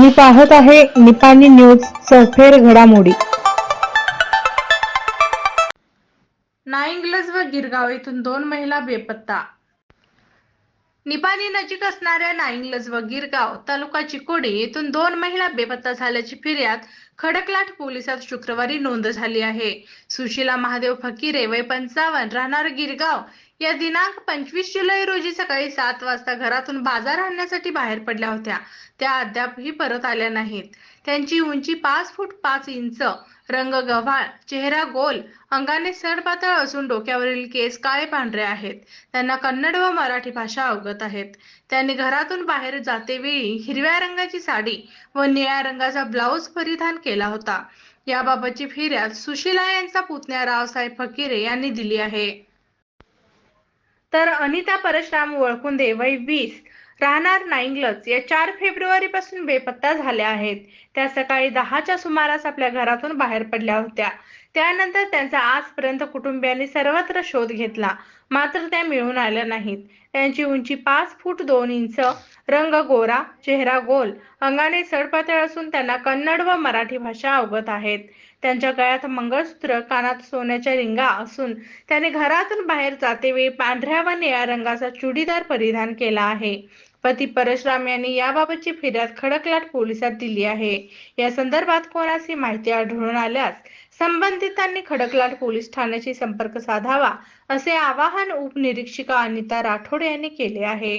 तुम्ही पाहत आहे निपाणी न्यूज सफेर घडामोडी. नाईंगलज व गिरगाव येथून दोन महिला बेपत्ता. निपाणी नजीक असणाऱ्या नाईंगलज व गिरगाव तालुका चिकोडी येथून दोन महिला बेपत्ता झाल्याची फिर्याद खडकलाट पोलिसात शुक्रवारी नोंद झाली आहे. सुशीला महादेव फकीरे वय पंचावन्न राहणार गिरगाव या दिनांक पंचवीस जुलै रोजी सकाळी सात वाजता घरातून बाजार आणण्यासाठी बाहेर पडल्या होत्या. त्या अद्यापही परत आल्या नाहीत. त्यांची उंची पाच फूट पाच इंच रंग गव्हाळ चेहरा गोल अंगाने सडपातळ असून डोक्यावरील केस काळे पांढरे आहेत. त्यांना कन्नड व मराठी भाषा अवगत आहेत. त्यांनी घरातून बाहेर जातेवेळी हिरव्या रंगाची साडी व निळ्या रंगाचा ब्लाऊज परिधान केला होता. याबाबतची फिर्याद सुशीला यांचा पुतण्या रावसाहेब फकीरे यांनी दिली आहे. तर अनिता परशुराम वळकुंदे वय वीस राहणार नाईंगलच या चार फेब्रुवारी पासून बेपत्ता झाल्या आहेत. त्या सकाळी दहाच्या सुमारास आपल्या घरातून बाहेर पडल्या होत्या. त्यानंतर त्यांचा आजपर्यंत कुटुंबियांनी सर्वत्र शोध घेतला. मात्र त्या मिळून आल्या नाहीत. त्यांची उंची पाच फूट दोन इंच रंग गोरा चेहरा गोल अंगाने सडपातळ असून त्यांना कन्नड व मराठी भाषा अवगत आहेत. त्यांच्या गळ्यात मंगळसूत्र कानात सोन्याच्या रिंगा असून त्याने घरातून बाहेर जातेवेळी पांढऱ्या व निळ्या रंगाचा चुडीदार परिधान केला आहे. पती परशुराम यांनी याबाबतची फिर्याद खडकलाट पोलिसात दिली आहे. या संदर्भात कोणाची माहिती आढळून आल्यास संबंधितांनी खडकलाट पोलीस ठाण्याशी संपर्क साधावा असे आवाहन उपनिरीक्षिका अनिता राठोड यांनी केले आहे.